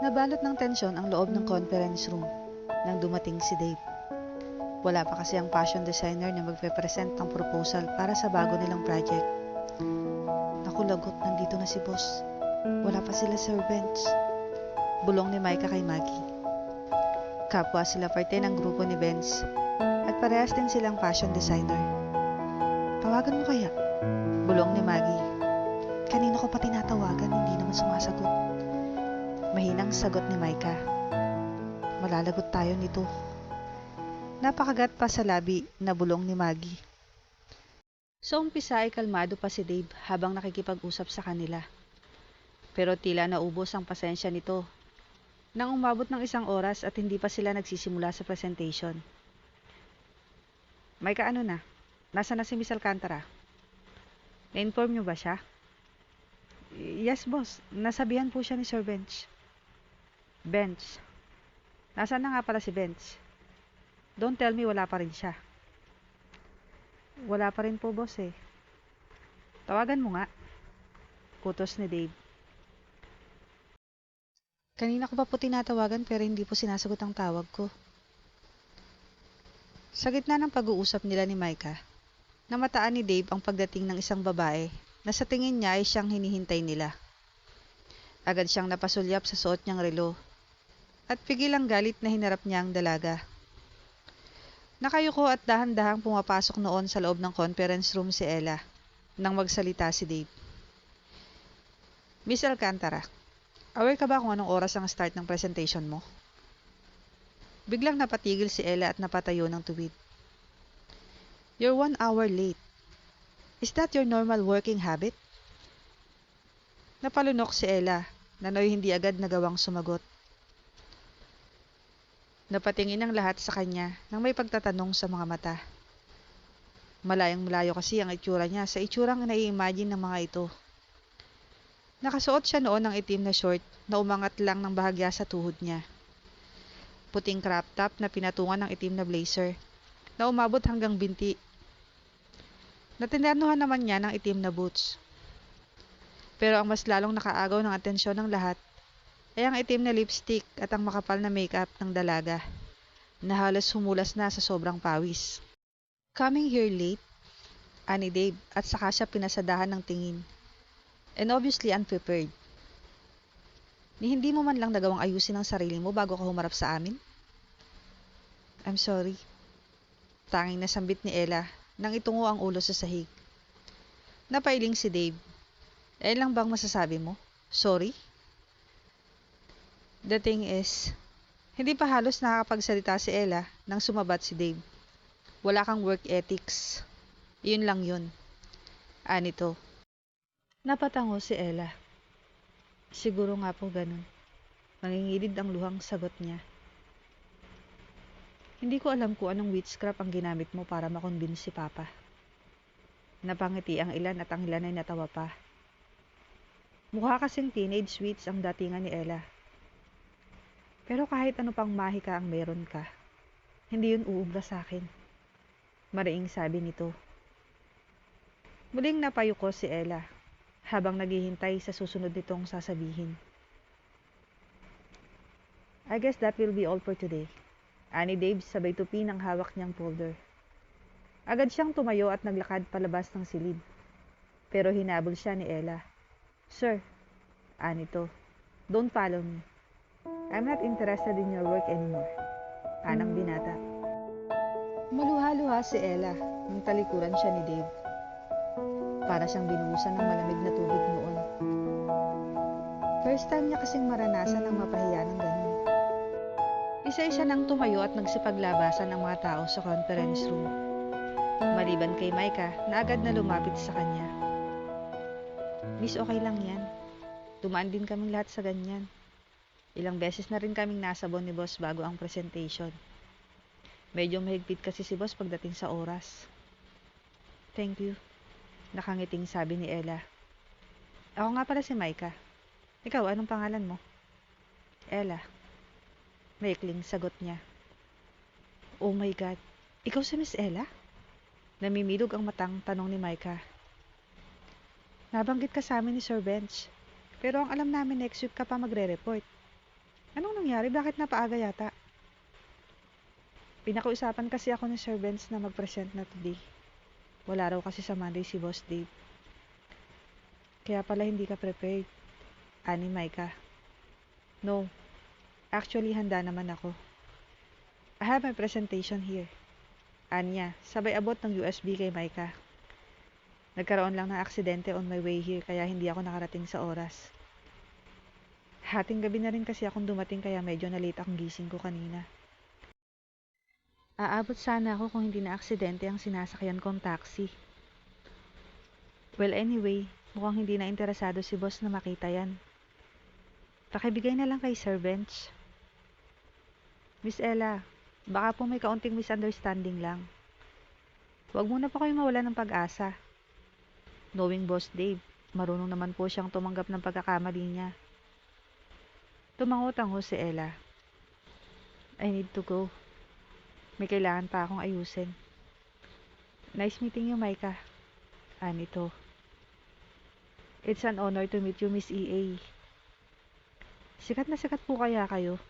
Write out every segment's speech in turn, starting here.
Nabalot ng tensyon ang loob ng conference room nang dumating si Dave. Wala pa kasi ang fashion designer na magpe-present ng proposal para sa bago nilang project. Naku lagot, nandito na si boss. Wala pa sila servants. Bulong ni Micah kay Maggie. Kapwa sila parte ng grupo ni Benz at parehas din silang fashion designer. Tawagan mo kaya? Bulong ni Maggie. Kanina ko pa tinatawagan, hindi naman sumasagot. Mahinang sagot ni Micah. Malalagot tayo nito. Napakagat pa sa labi na bulong ni Maggie. Sa umpisa ay kalmado pa si Dave habang nakikipag-usap sa kanila. Pero tila naubos ang pasensya nito nang umabot ng isang oras at hindi pa sila nagsisimula sa presentation. Micah, ano na? Nasa na si Miss Alcantara? Na-inform niyo ba siya? Yes, boss. Nasabihan po siya ni Sir Bench. Bench. Nasaan na nga pala si Bench? Don't tell me wala pa rin siya. Wala pa rin po, boss eh. Tawagan mo nga. Kutos ni Dave. Kanina ko pa po tinatawagan pero hindi po sinasagot ang tawag ko. Sa gitna ng pag-uusap nila ni Micah, namataan ni Dave ang pagdating ng isang babae na sa tingin niya ay siyang hinihintay nila. Agad siyang napasulyap sa suot niyang relo at pigil ang galit na hinarap niya ang dalaga. Nakayuko at dahan-dahang pumapasok noon sa loob ng conference room si Ella nang magsalita si Dave. Miss Alcantara, aware ka ba kung anong oras ang start ng presentation mo? Biglang napatigil si Ella at napatayo ng tuwid. You're one hour late. Is that your normal working habit? Napalunok si Ella, na noy hindi agad nagawang sumagot. Napatingin ang lahat sa kanya nang may pagtatanong sa mga mata. Malayang malayo kasi ang itsura niya sa itsurang nai-imagine ng mga ito. Nakasuot siya noon ng itim na short na umangat lang ng bahagya sa tuhod niya. Puting crop top na pinatungan ng itim na blazer na umabot hanggang binti Natindanuhan naman niya ng itim na boots. Pero ang mas lalong nakaagaw ng atensyon ng lahat ay ang itim na lipstick at ang makapal na makeup ng dalaga na halos humulas na sa sobrang pawis. Coming here late, ani Dave at saka siya pinasadahan ng tingin. And obviously unprepared. Ni hindi mo man lang nagawang ayusin ang sarili mo bago ka humarap sa amin? I'm sorry. Tanging nasambit ni Ella nang itungo ang ulo sa sahig. Napailing si Dave. Eh lang bang masasabi mo? Sorry? The thing is, hindi pa halos nakakapagsalita si Ella nang sumabat si Dave. Wala kang work ethics. Yun lang yun. Anito. Napatango si Ella. Siguro nga po ganun. Mangingilid ang luhang sagot niya. Hindi ko alam kung anong witchcraft ang ginamit mo para makonvince si Papa. Napangiti ang ilan at ang ilan ay natawa pa. Mukha kasing teenage sweets ang datingan ni Ella. Pero kahit ano pang mahika ang meron ka, hindi yun uubra sa akin. Mariing sabi nito. Muling napayuko si Ella habang naghihintay sa susunod nitong sasabihin. I guess that will be all for today. Ani Dave sabay tupi ng hawak niyang folder. Agad siyang tumayo at naglakad palabas ng silid. Pero hinabol siya ni Ella. Sir, ani to, don't follow me. I'm not interested in your work anymore. Anang binata. Maluha-luha si Ella nang talikuran siya ni Dave. Para siyang binuhusan ng malamig na tubig noon. First time niya kasing maranasan ang mapahiya ng ganun. Isa-isa nang tumayo at nagsipaglabasan ang mga tao sa conference room. Maliban kay Micah na agad na lumapit sa kanya. Miss, okay lang yan. Dumaan din kaming lahat sa ganyan. Ilang beses na rin kaming nasabon ni boss bago ang presentation. Medyo mahigpit kasi si boss pagdating sa oras. Thank you. Nakangiting sabi ni Ella. Ako nga pala si Micah. Ikaw, anong pangalan mo? Ella. Maikling sagot niya. Oh my God, ikaw si Miss Ella? Namimilog ang matang tanong ni Micah. Nabanggit ka sa amin ni Sir Bench, pero ang alam namin next week ka pa magre-report. Anong nangyari? Bakit napaaga yata? Pinakiusapan kasi ako Sir Benz na mag-present na today. Wala raw kasi sa Monday si Boss Dave. Kaya pala hindi ka prepared. Ani Maika. No. Actually, handa naman ako. I have my presentation here. Anya, sabay abot ng USB kay Maika. Nagkaroon lang ng aksidente on my way here kaya hindi ako nakarating sa oras. Hating gabi na rin kasi akong dumating kaya medyo na-late ang gising ko kanina. Aabot sana ako kung hindi na aksidente ang sinasakyan kong taxi. Well anyway, mukhang hindi na interesado si boss na makita yan. Pakibigay na lang kay Sir Bench. Miss Ella, baka po may kaunting misunderstanding lang. Huwag muna po kayo mawala ng pag-asa. Knowing Boss Dave, marunong naman po siyang tumanggap ng pagkakamali niya. Tumangot ang ho si Ella. I need to go. May kailangan pa akong ayusin. Nice meeting you, Micah. Anito. It's an honor to meet you, Miss EA. Sikat na sikat po kaya kayo.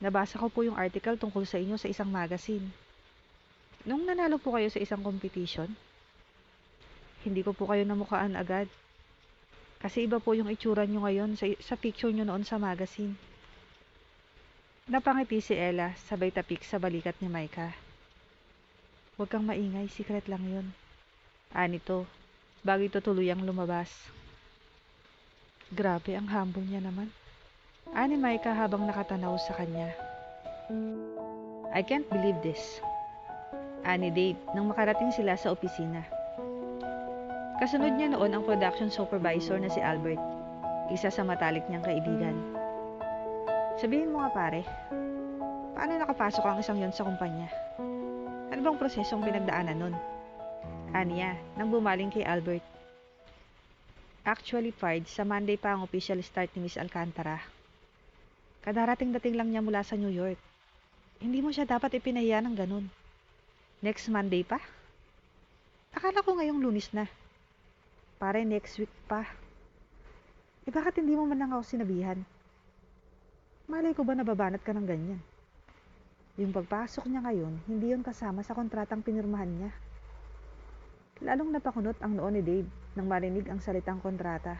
Nabasa ko po yung article tungkol sa inyo sa isang magazine. Nung nanalo po kayo sa isang competition, hindi ko po kayo namukhaan agad. Kasi iba po yung itsura nyo ngayon sa, sa picture nyo noon sa magazine. Napangiti si Ella, sabay tapik sa balikat ni Micah. Huwag kang maingay, secret lang yun. Anito, bago ito tuluyang lumabas. Grabe, ang humble niya naman. Ani Micah habang nakatanaw sa kanya. I can't believe this. Ani Dave, nang makarating sila sa opisina. Kasunod niya noon ang production supervisor na si Albert, isa sa matalik niyang kaibigan. Sabihin mo nga pare, paano nakapasok ang isang yon sa kumpanya? Ano bang prosesong pinagdaanan nun? Aniya, nang bumaling kay Albert. Actually, Pard, sa Monday pa ang official start ni Miss Alcantara. Kadarating-dating lang niya mula sa New York. Hindi mo siya dapat ipinahiya ng ganun. Next Monday pa? Akala ko ngayong lunis na. Pare, next week pa. Eh bakit hindi mo man lang ako sinabihan? Malay ko ba nababanat ka ng ganyan? Yung pagpasok niya ngayon, hindi yon kasama sa kontratang pinirmahan niya. Lalong napakunot ang noon ni Dave nang marinig ang salitang kontrata.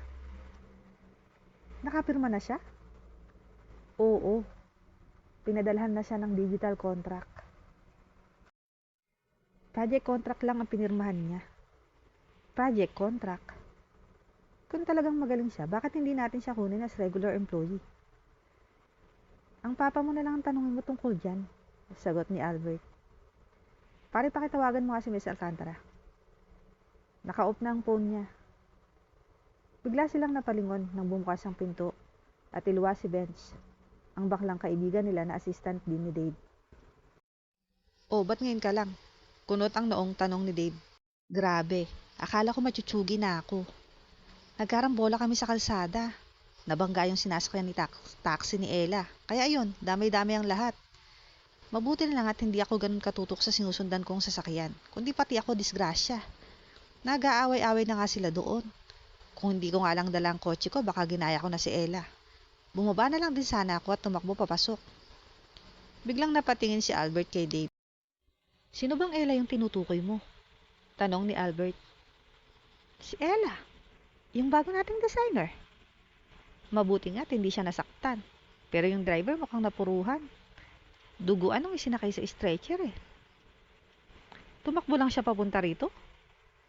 Nakapirma na siya? Oo. Pinadalhan na siya ng digital contract. Project contract lang ang pinirmahan niya. Project contract. Kung talagang magaling siya, bakit hindi natin siya kunin as regular employee? Ang papa mo na lang ang tanungin mo tungkol dyan, sagot ni Albert. Pare pakitawagan mo nga si Miss Alcantara. Naka-off na ang phone niya. Bigla silang napalingon nang bumukas ang pinto at iluwa si Bench, ang baklang kaibigan nila na assistant din ni Dave. Oh, ba't ngayon ka lang? Kunot ang noong tanong ni Dave. Grabe, akala ko matutsugi na ako. Nagkarambola kami sa kalsada. Nabangga yung sinasakyan ni tax- taxi ni Ella. Kaya ayun, damay-damay ang lahat. Mabuti na lang at hindi ako ganun katutok sa sinusundan kong sasakyan, kundi pati ako disgrasya. Nag-aaway-away na nga sila doon. Kung hindi ko nga lang dala ang kotse ko, baka ginaya ko na si Ella. Bumaba na lang din sana ako at tumakbo papasok. Biglang napatingin si Albert kay Dave. Sino bang Ella yung tinutukoy mo? Tanong ni Albert. Si Ella. Yung bago nating designer. Mabuti nga hindi siya nasaktan. Pero yung driver mukhang napuruhan. Duguan nung isinakay sa stretcher eh. Tumakbo lang siya papunta rito?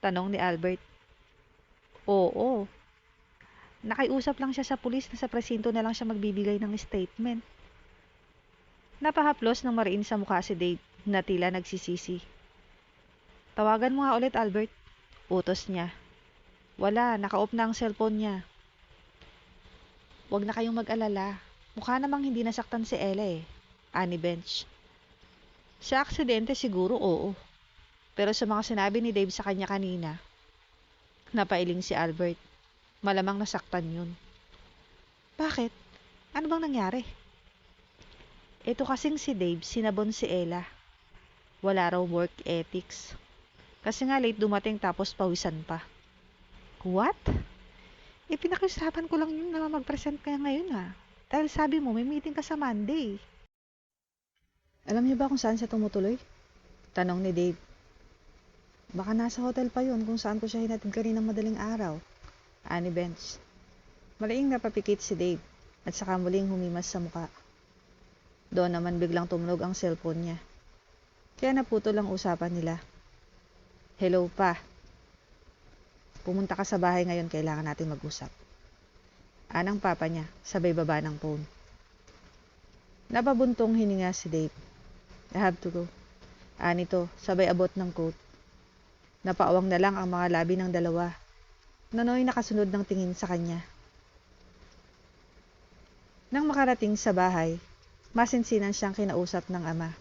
Tanong ni Albert. Oo. Nakiusap lang siya sa pulis na sa presinto na lang siya magbibigay ng statement. Napahaplos ng mariin sa mukha si Dave na tila nagsisisi. Tawagan mo nga ulit, Albert. Utos niya. Wala, naka-off na ang cellphone niya. Huwag na kayong mag-alala. Mukha namang hindi nasaktan si Ella eh. Ani Bench. Sa aksidente siguro oo. Pero sa mga sinabi ni Dave sa kanya kanina, napailing si Albert. Malamang nasaktan yun. Bakit? Ano bang nangyari? Ito kasing si Dave, sinabon si Ella. Wala raw work ethics. Kasi nga late dumating tapos pawisan pa. What? Eh, pinakiusapan ko lang yun na mag-present kaya ngayon ha. Dahil sabi mo, may meeting ka sa Monday. Alam niyo ba kung saan siya tumutuloy? Tanong ni Dave. Baka nasa hotel pa yun kung saan ko siya hinatid kaninang madaling araw. Ani Bench. Malaing napapikit si Dave at saka muling humimas sa muka. Doon naman biglang tumunog ang cellphone niya. Kaya naputol ang usapan nila. Hello pa. Pumunta ka sa bahay ngayon, kailangan natin mag-usap. Anang papa niya, sabay baba ng phone. Napabuntong hininga si Dave. I have to go. Anito, sabay abot ng coat. Napaawang na lang ang mga labi ng dalawa. Nanoy nakasunod ng tingin sa kanya. Nang makarating sa bahay, masinsinan siyang kinausap ng ama.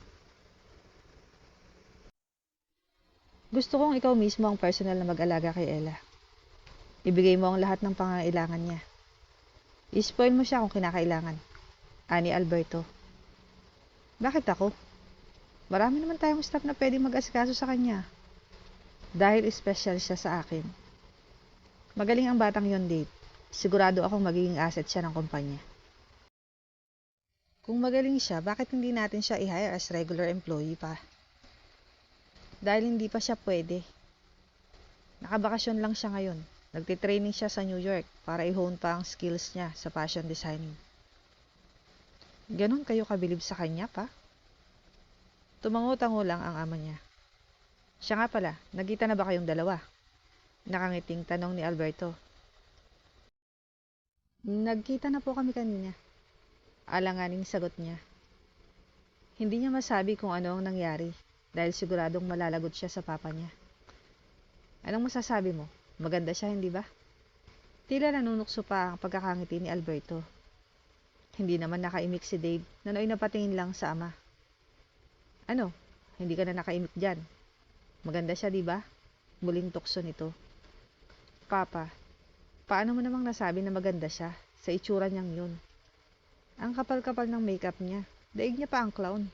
Gusto kong ikaw mismo ang personal na mag-alaga kay Ella. Ibigay mo ang lahat ng pangangailangan niya. I-spoil mo siya kung kinakailangan. Ani Alberto. Bakit ako? Marami naman tayong staff na pwedeng mag-asikaso sa kanya. Dahil special siya sa akin. Magaling ang batang yon, Dave. Sigurado akong magiging asset siya ng kumpanya. Kung magaling siya, bakit hindi natin siya i-hire as regular employee pa? Dahil hindi pa siya pwede. Nakabakasyon lang siya ngayon. Nagtitraining siya sa New York para i-hone pa ang skills niya sa fashion designing. Ganon kayo kabilib sa kanya pa? Tumango-tango lang ang ama niya. Siya nga pala, nagkita na ba kayong dalawa? Nakangiting tanong ni Alberto. Nagkita na po kami kanina. Alanganing sagot niya. Hindi niya masabi kung ano ang nangyari dahil siguradong malalagot siya sa papa niya. Anong masasabi mo? Maganda siya, hindi ba? Tila nanunukso pa ang pagkakangiti ni Alberto. Hindi naman nakaimik si Dave na nooy napatingin lang sa ama. Ano? Hindi ka na nakaimik dyan. Maganda siya, di ba? Muling tukso nito. Papa, paano mo namang nasabi na maganda siya sa itsura niyang yun? Ang kapal-kapal ng makeup niya. Daig niya pa ang clown.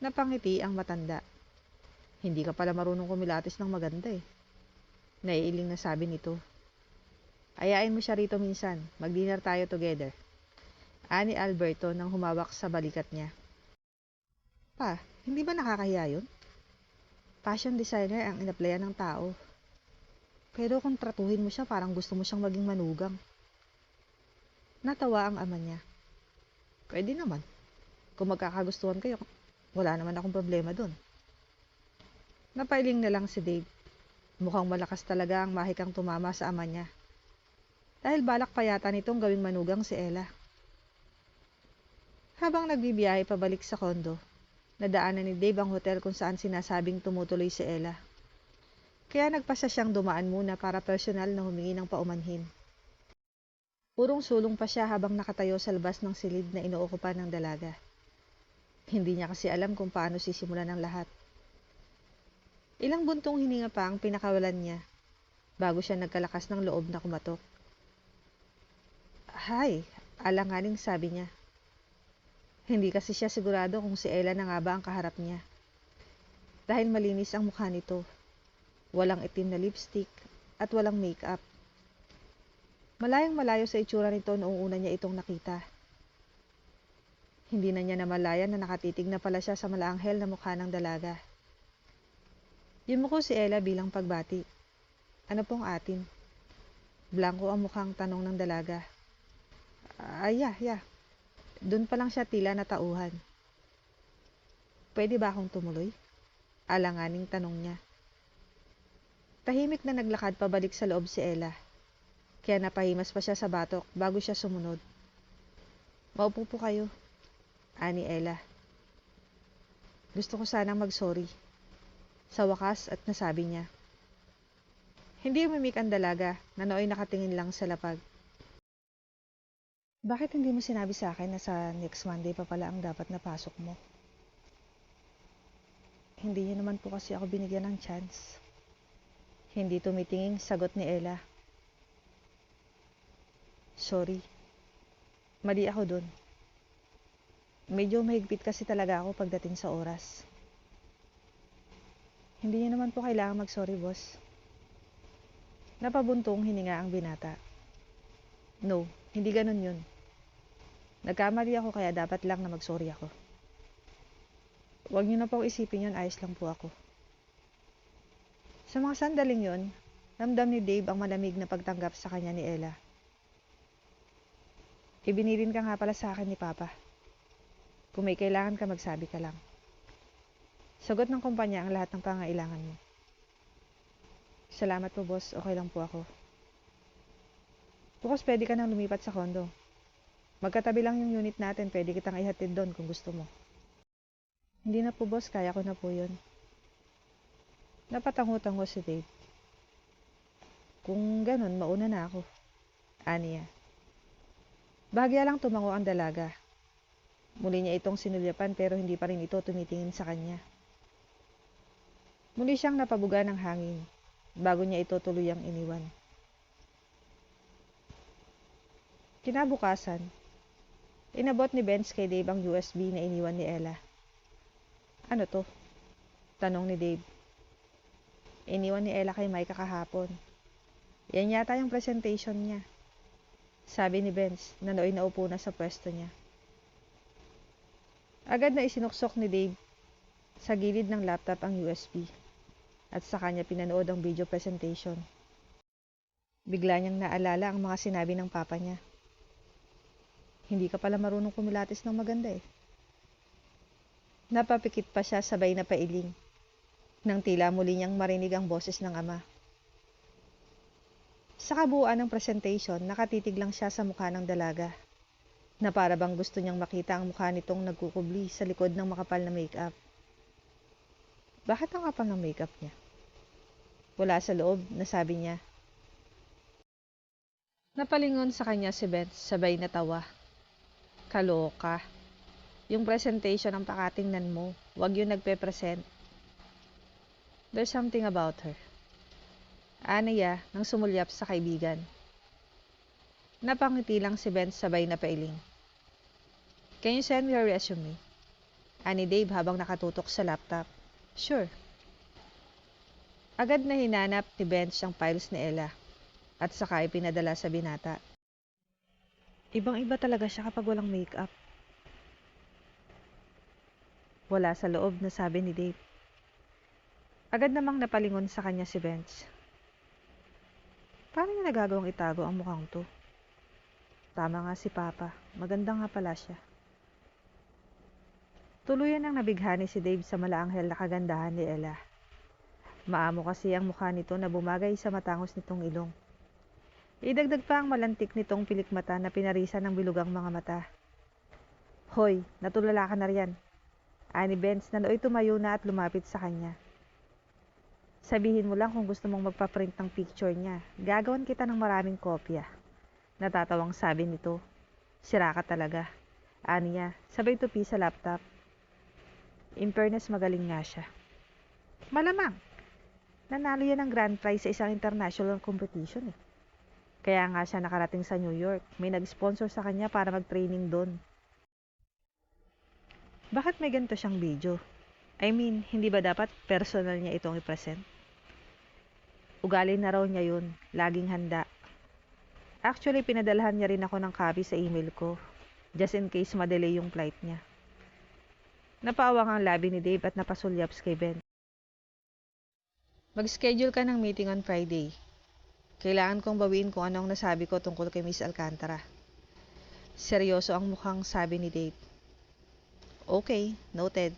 Napangiti ang matanda. Hindi ka pala marunong kumilatis ng maganda eh. Naiiling na sabi nito. Ayain mo siya rito minsan. Mag-dinner tayo together. Ani Alberto nang humawak sa balikat niya. Pa, hindi ba nakakahiya yun? Fashion designer ang inaplayan ng tao. Pero kung tratuhin mo siya, parang gusto mo siyang maging manugang. Natawa ang ama niya. Pwede naman. Kung magkakagustuhan kayo, wala naman akong problema dun. Napailing na lang si Dave. Mukhang malakas talaga ang mahikang tumama sa ama niya. Dahil balak pa yata nitong gawing manugang si Ella. Habang nagbibiyahe pabalik sa kondo, nadaanan ni Dave ang hotel kung saan sinasabing tumutuloy si Ella. Kaya nagpasya siyang dumaan muna para personal na humingi ng paumanhin. Purong sulong pa siya habang nakatayo sa labas ng silid na inuokupan ng dalaga. Hindi niya kasi alam kung paano sisimulan ang lahat. Ilang buntong hininga pa ang pinakawalan niya bago siya nagkalakas ng loob na kumatok. Hay, alanganing sabi niya. Hindi kasi siya sigurado kung si Ella na nga ba ang kaharap niya. Dahil malinis ang mukha nito. Walang itim na lipstick at walang makeup. Malayang malayo sa itsura nito noong una niya itong nakita. Hindi na niya namalayan na nakatitig na pala siya sa malaanghel na mukha ng dalaga. Yumuko si Ella bilang pagbati. Ano pong atin? Blanco ang mukhang tanong ng dalaga. Ay, yeah, yeah. Doon pa lang siya tila natauhan. Pwede ba akong tumuloy? Alanganing tanong niya. Tahimik na naglakad pabalik sa loob si Ella. Kaya napahimas pa siya sa batok bago siya sumunod. Maupo po kayo. Ani Ella. Gusto ko sanang mag-sorry. Sa wakas at nasabi niya. Hindi umimik ang dalaga na nooy nakatingin lang sa lapag. Bakit hindi mo sinabi sa akin na sa next Monday pa pala ang dapat na pasok mo? Hindi niyo naman po kasi ako binigyan ng chance. Hindi tumitingin sagot ni Ella. Sorry. Mali ako dun. Medyo mahigpit kasi talaga ako pagdating sa oras. Hindi niyo naman po kailangan mag-sorry, boss. Napabuntong hininga ang binata. No, hindi ganun yun. Nagkamali ako kaya dapat lang na magsorry ako. Huwag niyo na po isipin yun, ayos lang po ako. Sa mga sandaling yun, ramdam ni Dave ang malamig na pagtanggap sa kanya ni Ella. Ibinilin ka nga pala sa akin ni Papa. Kung may kailangan ka, magsabi ka lang. Sagot ng kumpanya ang lahat ng pangailangan mo. Salamat po, boss. Okay lang po ako. Bukas pwede ka nang lumipat sa kondo. Magkatabi lang yung unit natin, pwede kitang ihatid doon kung gusto mo. Hindi na po, boss. Kaya ko na po yun. Napatango-tango si Dave. Kung ganun, mauna na ako. Aniya. Bahagya lang tumango ang dalaga. Muli niya itong sinulyapan pero hindi pa rin ito tumitingin sa kanya. Muli siyang napabuga ng hangin bago niya ito tuluyang iniwan. Kinabukasan, inabot ni Benz kay Dave ang USB na iniwan ni Ella. Ano to? Tanong ni Dave. Iniwan ni Ella kay Micah kahapon. Yan yata yung presentation niya. Sabi ni Benz na nooy naupo na sa pwesto niya. Agad na isinuksok ni Dave sa gilid ng laptop ang USB at sa kanya pinanood ang video presentation. Bigla niyang naalala ang mga sinabi ng papa niya. Hindi ka pala marunong kumilatis ng maganda eh. Napapikit pa siya sabay na pailing nang tila muli niyang marinig ang boses ng ama. Sa kabuuan ng presentation, nakatitig lang siya sa mukha ng dalaga na para bang gusto niyang makita ang mukha nitong nagkukubli sa likod ng makapal na makeup. Bakit ang kapal ng makeup niya? Wala sa loob, nasabi niya. Napalingon sa kanya si Beth, sabay na tawa. Kaloka. Yung presentation ang pakatingnan mo, wag yung nagpe-present. There's something about her. Anaya nang sumulyap sa kaibigan. Napangiti lang si Ben sabay na pailing. Can you send me your resume? Ani Dave habang nakatutok sa laptop. Sure. Agad na hinanap ni Bench ang files ni Ella at saka ipinadala sa binata. Ibang-iba talaga siya kapag walang makeup. Wala sa loob na sabi ni Dave. Agad namang napalingon sa kanya si Bench. Paano niya nagagawang itago ang mukhang to? Tama nga si Papa. Maganda nga pala siya. Tuluyan ang nabighani si Dave sa malaanghel na kagandahan ni Ella. Maamo kasi ang mukha nito na bumagay sa matangos nitong ilong. Idagdag pa ang malantik nitong pilikmata na pinarisan ng bilugang mga mata. Hoy, natulala ka na riyan. Ani Benz na nooy tumayo na at lumapit sa kanya. Sabihin mo lang kung gusto mong magpa-print ng picture niya. Gagawan kita ng maraming kopya. Natatawang sabi nito. Sira ka talaga. Aniya, sabay tupi sa laptop. In fairness, magaling nga siya. Malamang. Nanalo yan ng grand prize sa isang international competition eh. Kaya nga siya nakarating sa New York. May nag-sponsor sa kanya para mag-training doon. Bakit may ganito siyang video? I mean, hindi ba dapat personal niya itong i-present? Ugali na raw niya yun. Laging handa. Actually, pinadalhan niya rin ako ng copy sa email ko. Just in case madelay yung flight niya. Napaawang ang labi ni Dave at napasulyaps kay Ben. Mag-schedule ka ng meeting on Friday. Kailangan kong bawiin kung anong nasabi ko tungkol kay Miss Alcantara. Seryoso ang mukhang sabi ni Dave. Okay, noted.